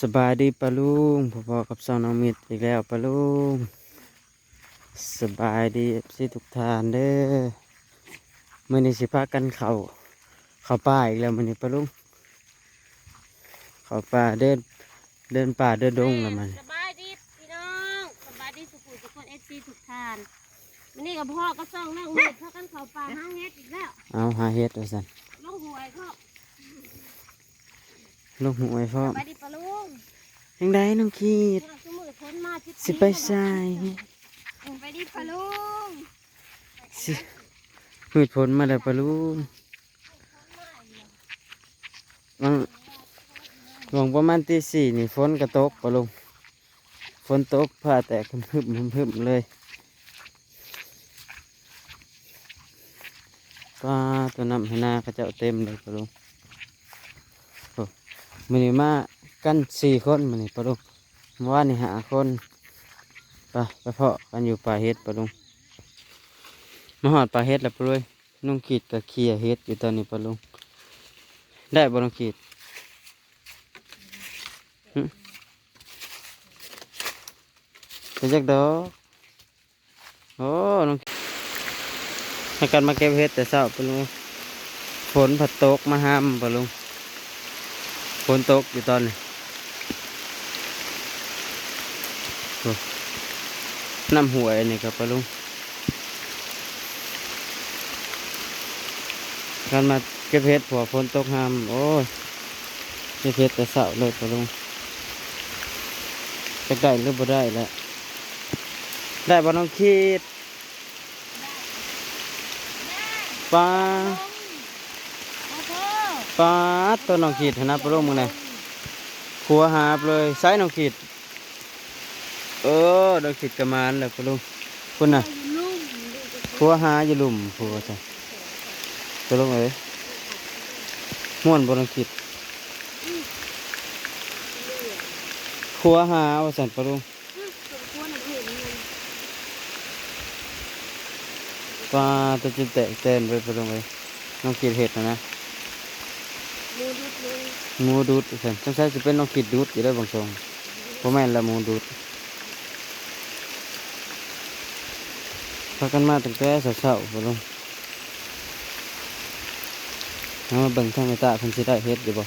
สบายดีปะลุงพอๆกับซองน้องมิดอีกแล้วปะลุงสบายดีสิทุกทานเด้อมื่อนี้สิพากันเขาเขาป่าอีกแล้วมื่อนี้ปะลุงเขาป่าเดินเดินป่าเดินดงแล้วมันสบายดีพี่น้องสบายดีสุขุมทุกคนเอฟซีทุกทานวันนี้กับพ่อก็ส่องนั่งมืดเท่ากันเขาป่าห้างเฮ็ดอีกแล้วเอาหาเฮ็ดว่าสันลงหวยเขา ลูกหวยพ่อสบายดีปะลุงยังได้น้องขีดสมือพ้นมาทิศสิไปใส่สบายดีปะลุงสิมืดฝนมาแล้วปะลุงวังหลวงประมาณตีสี่นี่ฝนกระตกปะลุงฝนตกผ้าแตกพึ่มพึ่มพึ่มเลยป้าตัวน้ำให้หนาเขาเจ้าเต็มเลยปะลุงโอ้ มันนี่มากันสี่คนมันนี่ปะลุงมื่อวานี่หาคนไปไปเพาะกันอยู่ป่าเฮ็ดปะลุงมาหอดปลาเฮ็ดแล้วปะลุยน้องขีดกับเคียเฮ็ดอยู่ตอนนี้ปะลุงได้บ่น้องขีดเป็นจักดอกโอ้น้องให้กันมาเก็บเฮ็ดแต่เช้าปะลุงฝนผัดตกมาห้ามปะลุง นตกอยู่ตอนนี้น้ำหวยนี่ครับปลุงการมาเก็บเห็ดผัวฝนตกห้ามโอ้ยเก็บเห็ดแต่เสาเลยปลุงจะได้หรือบ่ได้แล้วได้บ่น้องคิดปลา ปลาตัวน้องขีดนะปะลุงมึงไงขัวหาเลยใส่น้องขีดเออน้องขีดกระมานแล้วปะลุงคุณน่ะขัวหาอยู่ลุมผัวจ้ะปะลุงเอ้ยม่วนบ่น้องขีดครัวหาว่าสันปลุงสมควรนะเห็นเงินปลาตัวจินแตกเต้นไปปะลุงเลยน้องขีดเห็ดนะนะ มูดูดว่าสันสงสัยจะเป็นน้องขีดดูดอยู่ได้บางทรงเพราะแม่นละหมูดูดพากันมาตั้งแต่เช้าๆปะลุงเอามาเบิ่งทางไอตาเพิ่นสิได้เฮ็ดอยู่บ่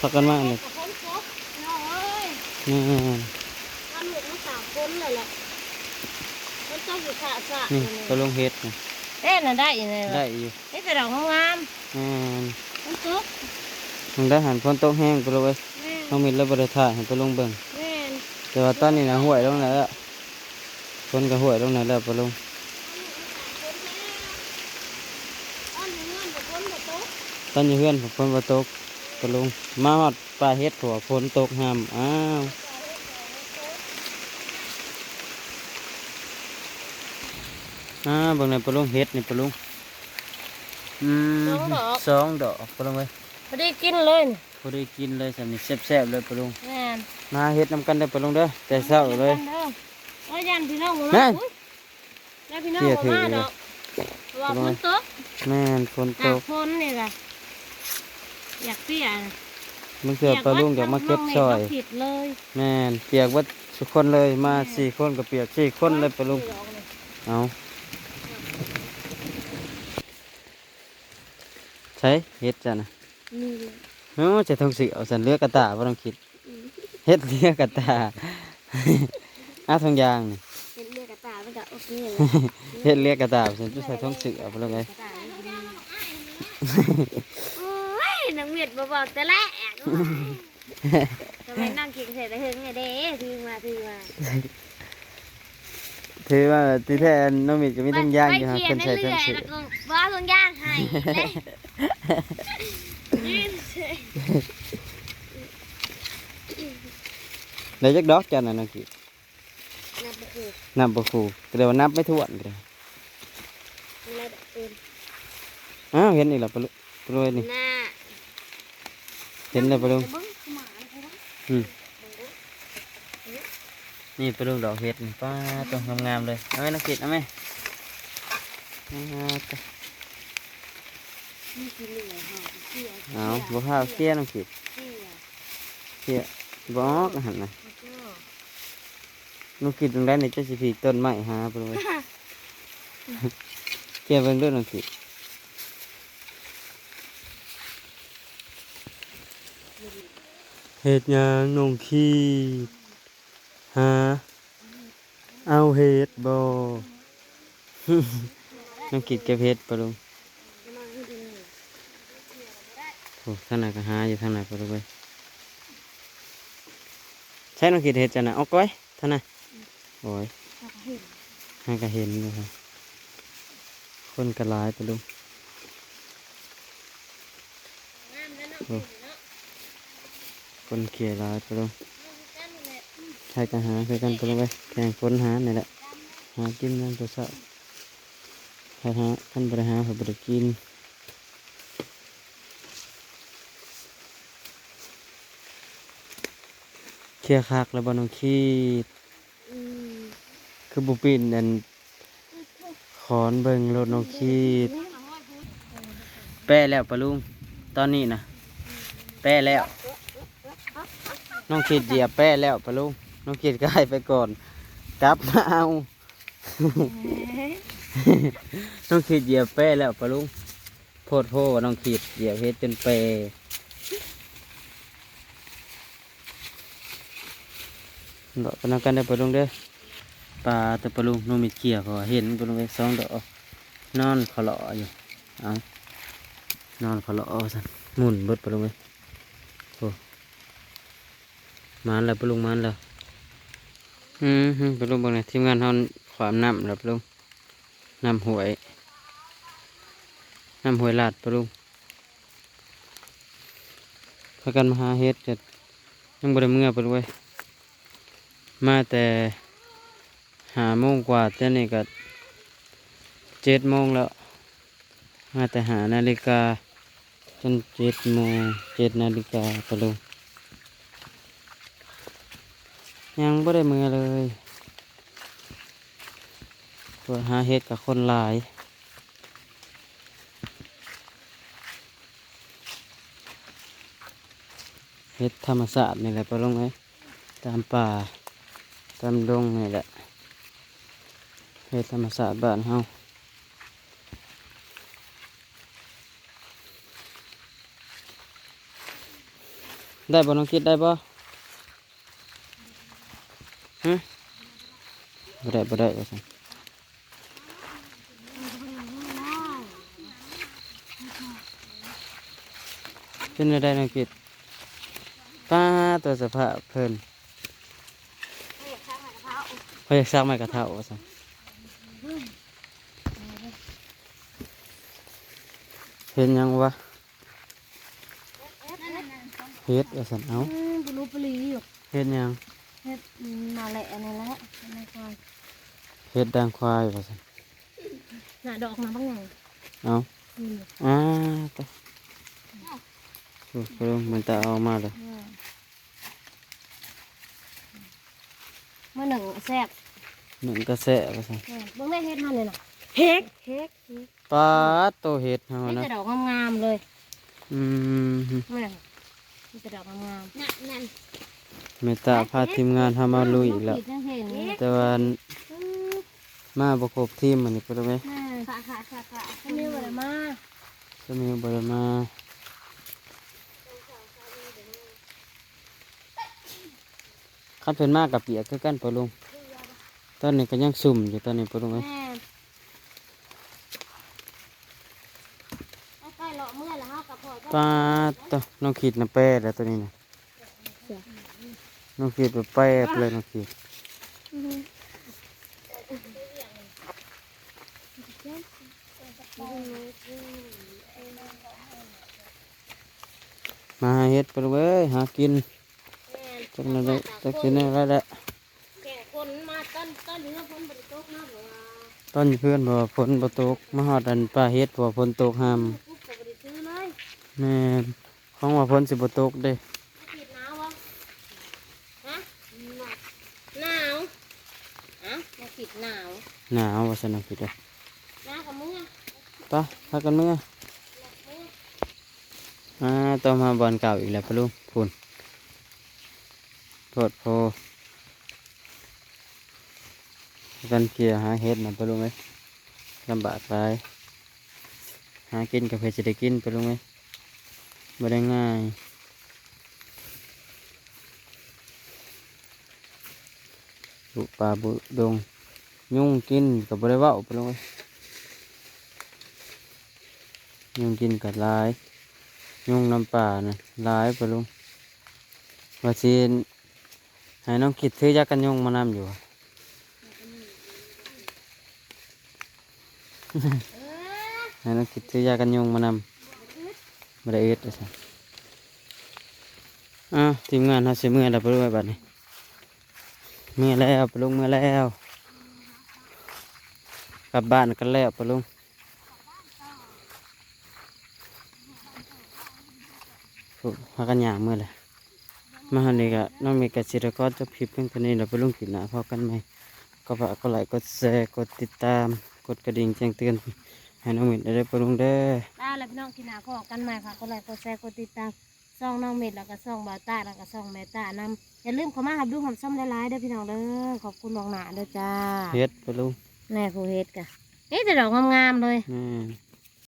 พากันมาเนี่ยกับคนครบน้องเอ้ยนี่ทำหลุดมาสามคนเลยแหละมันต้องอยู่ขาสะนี่ปะลุงเฮ็ดนี่เอ๊ะน่ะได้ยังไงได้อยู่นี่เป็นดอกงามแม่นๆ มันตกมันได้หันฝนตกแห้งปะลุงเอ้ยแม่นน้องมิดแล้วบ่ได้ถ่ายให้ปะลุงเบิ่งแม่นแต่ว่าตอนนี้นะห่วยลงไหนแล้วคนก็ห่วยลงไหนแล้วปะลุงอันนี้เงินกับคนกับโต๊ะตอนอยู่เพื่อนผมฝนบ่ตกปะลุงมาฮอดปลาเฮ็ดหัวฝนตกห้ามอ้าวอ่าเบิ่งในอยปะลุงเฮ็ดนี่ปะลุง อืมสองดอกปะลุงเอ้ยพอดีกินเลยนี่พอได้กินเลยสำนี้แซ่บๆเลยปะลุงแม่นมาเฮ็ดนำกันได้อปะลุงเด้อแต่เช้าเลยโอ้ยยันพี่น้องบ่แม่มานอุ๊ยยันพี่น้องบ่มาดอกเพราะว่าฝนตกแม่นฝนหตนักกฝนนี่ล่ะอยากเปียกมันเกิดปลาลุงอยากมาเก็บซอยผิดเลยแม่นเปียกวัดทุกคนเลยมาสี่คนก็เปียกสี่คนเลยปะลุงเอา ใช้เฮ็ดจ้ะนะนี่โอ้จะทงสิเอาสันเลือกกระตาบ่ต้องคิดเฮ็ดเลือกกระตาอาทงยางนี่เป็นเลือกกระตามันก็โอเคเลยเฮ็ดเลือกกระตาฉันจะใส่ทงสิเอาไปเลยกระตาโอ้ยนังเวียดบ่บอกแต่แรกทำไมนั่งกินเสร็จแล้วเฮงไงเด้ถือมาถือมา ถือว่าที่แท้น้องมิดก็มีทั้งย่างอยู่ฮะไปเพิ่นใส่ยนทงเรื่อยสิๆแล้วก็ว่าทงย่างให้เลยยืนยได้จักดอกจ้ะน่ะน้องกินับปคือนับบ่ครูก็เลยวนับไม่ถ้วนก็เลยอะไรเต็มอ้าวเห็นอีกแล้วปลุงปลุงนี่เห็นเลยปลุงเบิ้งหมาใช่ไหมอืมนี่ปลาลูกดอกเห็ดนี่ป้าตัวงามๆเลยเอาไหมนักกิดเอาไหมอ่าตัวนี่คือเหลือหอมเสียเอาบัวข้าวเคี้ยน้องกิดเสียขียบอกหันนะน้องคิดตรงได้ในเจ้าสิพีต้นไม้หาไปเลยเขียเบิ่งด้วยน้องคิดเฮ็ดหยังน้องคิ ดหาเอาเฮ็ดบ่น้องคิดเก็บเฮ็ดปะลุงโอ้ท่านไหนก็หาอยู่ทางไหนปะลุงเว้ยใช่น้องคิดเฮ็ดจังนะเอาก้อยท่านไหนโอ้ยให้ก็เห็นอยู่ครับคนกระลายไปดูคนเขี่ยลายไปดู ใช่กันหาคือกันไปดูไปแข่งค้นหานี่แหละหากินนั่นตัวเสาใครหาท่านบริหารเขาบริกินเขี่ยคักแล้วบอน้องขีดคือบุปินนั่นขอนเบิงรถน้องขีดแป้แล้วปะลุงตอนนี้นะแป้แล้ว น้องขีดเหยียบแป้แล้วปะลุง น้องขีดก็ให้ไปก่อน กลับมาเอา น้องขีดเหยียบแป้แล้วปะลุงโพดโพว่าน้องขีดเหยียบเฮ็ดจนเปดอกกันเอากันได้ปะลุงเด้อปลาแต่ปลาลุงน้องมีเกี่ยวเขาเห็นปลาลุงไปสองดอกนอนเขาเลาะอยู่เอานอนเขาเลาะสันหมุนเบิดปลาลุงไปโอ้มันแล้วปลาลุงมันแล้ว อืมฮึปลงบางเนี่ยทีมงานเขาความน้ำแล้วปลาลุงน้ำหวยน้ำหวยลาดไปลงพากันมาหาเฮ็ดจะยังบ่ได้เมื่อปลาลุงไปมาแต่หาโมงกว่าแต่นี่ก็เจ็ดโมงแล้ว มาแต่หานาฬิกาจนเจ็ดโมงเจ็ดนาฬิกาไปลง ยังไม่ได้มือเลยเพื่อหาเห็ดกับคนหลายเห็ดธรรมศาสตร์นี่แหละไปลงไหมตามป่า ตามดงนี่แหละเฮ็ดธรรมศาสตร์บ้านเฮาได้บ่น้องคิดได้บ่ฮะ บ่ได้บ่ได้ว่าซั่นเป็นไงได้น้องคิดป้าตัวสภาพเพิ่นเพิ่นอยากสร้างไม้กระเท่าว่าซั่นเห็นยังวะเฮ็ดว่าสันเอาปลุปลีอยู่เฮ็ดยัง เฮ็ดมาแหละนี่แหละไม่ค่อยเฮ็ดดังควายว่าสันหน้าดอกมาบ้างไงเอานี่อ่าตะโอ้โหมันจะเอามาเลยเมื่อหนึ่งแซ่บหนึ่งกระแสว่าสันเบิ่งได้เฮ็ดมาเลยน่ะเฮ็ดเฮ็ดปลาโตเฮ็ดเฮามีนะแต่ดอกงามๆเลยอืมแม่มีแต่ดอกงามๆนั่นนั่น เมตตาพาทีมงานทำมาลุยอีกแล้วเห็นแต่ว่ามาบ่ครบทีมมันนี่ก็ได้ไหมค่ะค่ะค่ะค่ะมีอะไรมาจะมีบ่ได้มาคันเพิ่นมากับเปียกคือกันปะลุงตอนนี้ก็ยังสุ่มอยู่ตอนนี้ปะลุงเอ้ยแม่ใกล้ๆเลาะเมื่อแล้วเฮากับพ่อปลาตัวน้องขีดน้ำแป้แล้วตัวนี้นะ น้องขีดแบบแป้เลยน้องขีดมาหาเฮ็ดไปเลยเว้ยหากินจักนั่นได้จักสินั่นได้แหละแก่คนมาต้นต้นนี้คนบริโภคมากกว่าตอนเพื่อนบอกว่าฝนบ่ตกมาฮอดอันปลาเฮ็ดบอกว่าฝนตกห้ามปุ๊บก็บริซื้อเลยแม่นของว่าฝนสิบ่ตกเด้ผิดหนาววะฮะหนาวอะมา ผิดหนาวหนาวว่าซั่นน้องขีดเด้อหนาวกับมือไปพากันเมื่ออ่าต้องมาบอลเก่าอีกแล้วปะลุงพุ่นโทษโพกันเกี่ยหาเห็ดนะไปรู้ไหมลำบากไปหากินกับเพชรได้กินไปรู้ไหมไม่ได้ง่ายบุป่าบุดง ยุ่งกินกับบริวาไปรู้ไหมยุ่งกินกับลาย ยุ่งน้ำป่านะลายไปลุงว่าซีนให้น้องคิดถือยากันยุงมานำอยู่ให้น้องคิดถือยากันยุงมานำไม่ได้อึดเลยสิอ้าวทีมงานเขาเสียเมื่อแล้วไปด้วยบัดนี้เมื่อแล้วไปลงเมื่อแล้ว กลับบ้านกันแล้วไปลุงโอ้พากันหยามเมื่อไหรมาหันนี้ก็น้องมีกสิรกรจะพิมพ์เพียงเท่านี้เราไปลุงกินหนาพอกันไหมก็ฝากกดไลค์กดแชร์กดติดตาม กดกระดิ่งแจ้งเตือนให้น้องมินได้ไปลุงเด้อตาและพี่น้องกินหนาพอกันใหม่ค่ะกดไลค์กดแชร์กดติดตามซ่องน้องเม็ดแล้วก็ซ่องบาวต้าแล้วก็ซ่องแม่ต้านำอย่าลืมเข้ามาหับดูหับซ้ำหลายๆเด้อพี่น้องเด้อขอบคุณลวงหนาเด้อจ้าเฮ็ดไปลุง แม่ผู้เฮ็ดกะเอ๊ะแต่ดอกงามๆเลย แม่